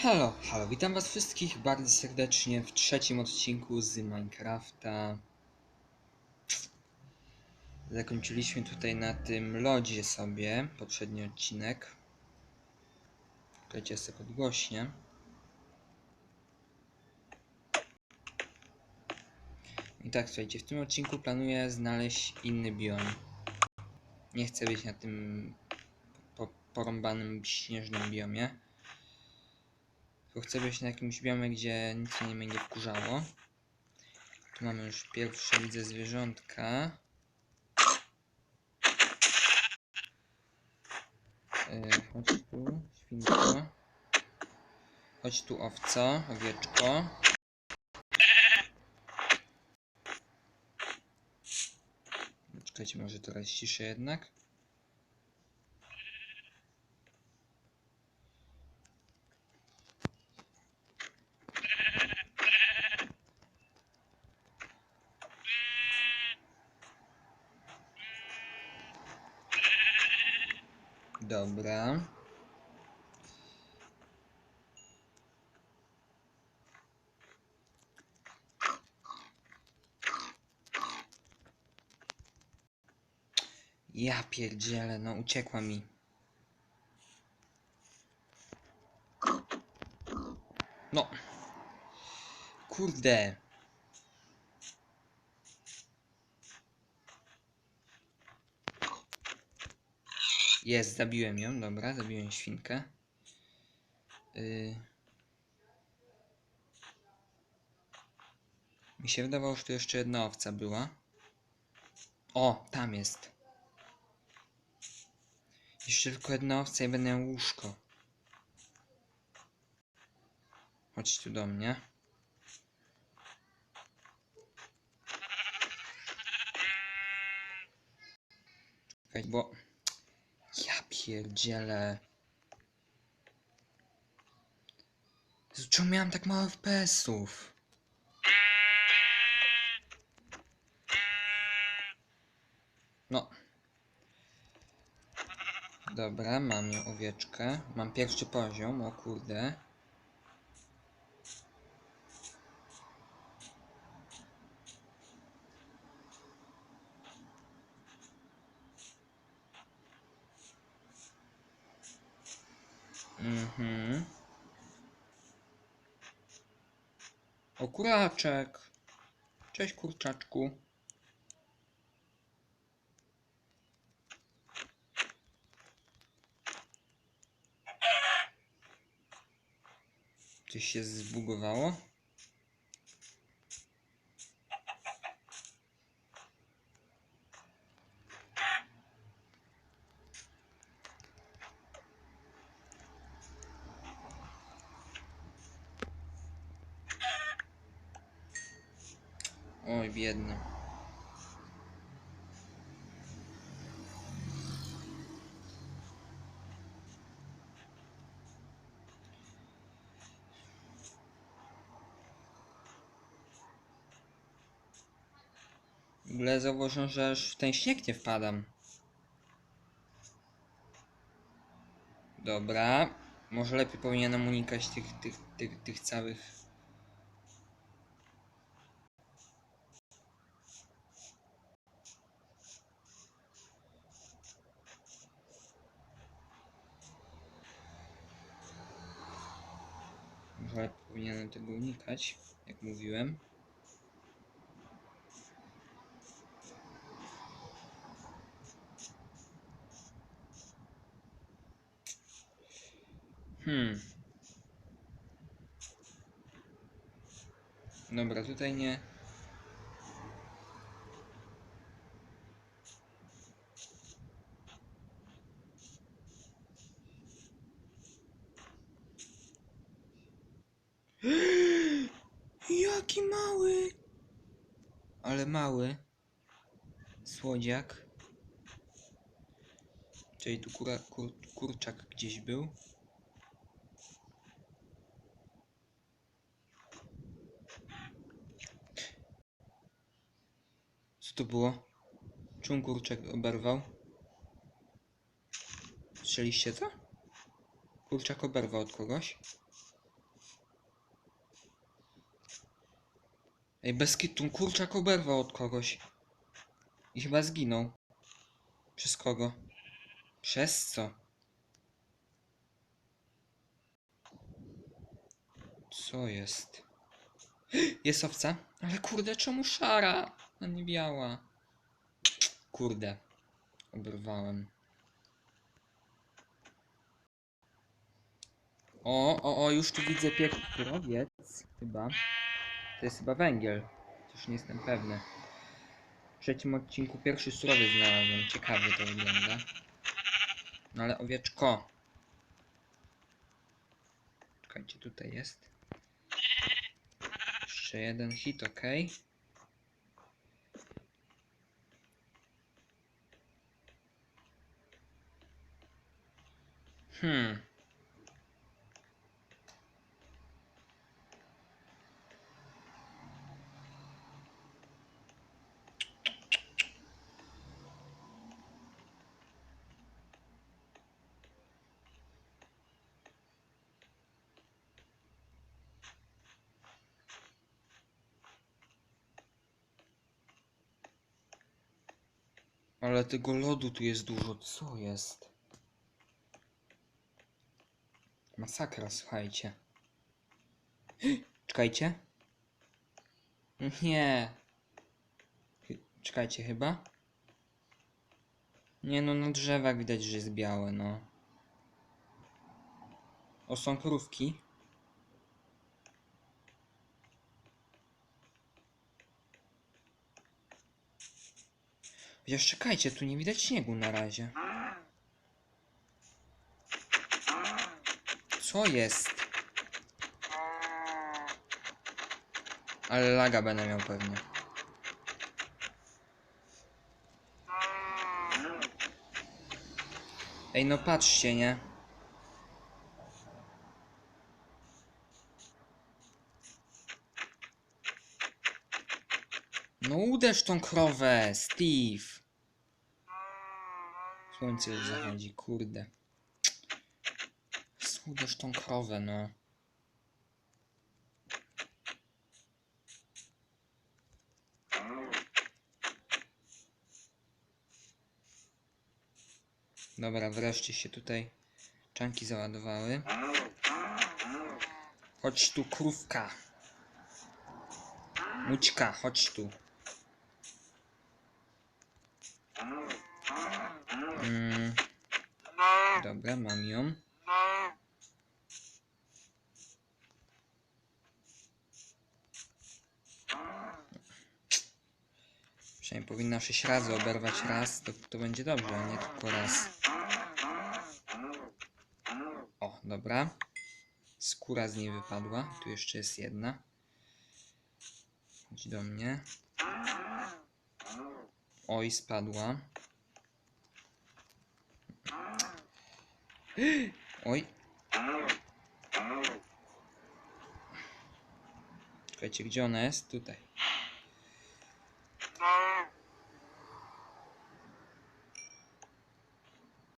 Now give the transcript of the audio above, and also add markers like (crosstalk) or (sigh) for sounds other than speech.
Halo, halo, witam was wszystkich bardzo serdecznie w trzecim odcinku z Minecrafta. Zakończyliśmy tutaj na tym lodzie sobie poprzedni odcinek. Czekajcie, ja sobie podgłośnie. I tak, słuchajcie, w tym odcinku planuję znaleźć inny biom. Nie chcę być na tym po porąbanym śnieżnym biomie. Tylko chcę być na jakimś biomie, gdzie nic mnie nie będzie wkurzało. Tu mamy już pierwsze, widzę, zwierzątka. Yy, chodź tu, świnko. Chodź tu, owco, owieczko. Czekajcie, może teraz ciszę jednak. Dobra. Ja pierdzielę, no uciekła mi. No. Kurde. Jest, zabiłem ją, dobra, zabiłem świnkę. Yy... Mi się wydawało, że tu jeszcze jedna owca była. O, tam jest. Jeszcze tylko jedna owca i będę łóżko. Chodź tu do mnie. Czekaj, bo... Ja pierdzielę. Jezu, Czemu miałem tak mało FPS-ów? No. Dobra, mam owieczkę. Mam pierwszy poziom, o kurde. Mhm. O kuraczek. Cześć kurczaczku. Coś się zbugowało? Oj, biedny. W ogóle zauważyłem, że aż w ten śnieg nie wpadam. Dobra. Może lepiej powinienem unikać tych, tych, tych, tych całych Może powinienem tego unikać, jak mówiłem. Hmm. Dobra, tutaj nie. Jaki mały! Ale mały. Słodziak. Czyli tu kura, kur, kurczak gdzieś był. Co to było? Czemu kurczak oberwał? Słyszeliście to? Kurczak oberwał od kogoś. Ej, bez kitu, kurczak oberwał od kogoś. I chyba zginął. Przez kogo? Przez co? Co jest? (gasps) Jest owca? Ale kurde, czemu szara, a nie biała? Kurde. Oberwałem. O, o, o, już tu widzę pierwszy surowiec, chyba. To jest chyba węgiel. Już nie jestem pewny. W trzecim odcinku pierwszy surowiec znalazłem. Ciekawie to wygląda. No ale owieczko. Czekajcie, tutaj jest. Jeszcze jeden hit, ok. Hmm. Ale tego lodu tu jest dużo. Co jest? Masakra, słuchajcie. Czekajcie. Nie. Czekajcie, chyba? Nie no, na drzewach widać, że jest białe, no. O, są krówki. Chociaż czekajcie, tu nie widać śniegu na razie. Co jest? Ale laga będę miał pewnie. Ej, no patrzcie, nie? No uderz tą krowę, Steve. Słońce już zachodzi, kurde. Uderz tą krowę, no. Dobra, wreszcie się tutaj czanki załadowały. Chodź tu, krówka. Mućka, chodź tu. Mm. Dobra, mam ją. Przynajmniej powinna sześć razy oberwać raz, to, to będzie dobrze, a nie tylko raz. O, dobra. Skóra z niej wypadła. Tu jeszcze jest jedna. Chodź do mnie. Oj, spadła. Oj. Czekajcie, gdzie ona jest? Tutaj.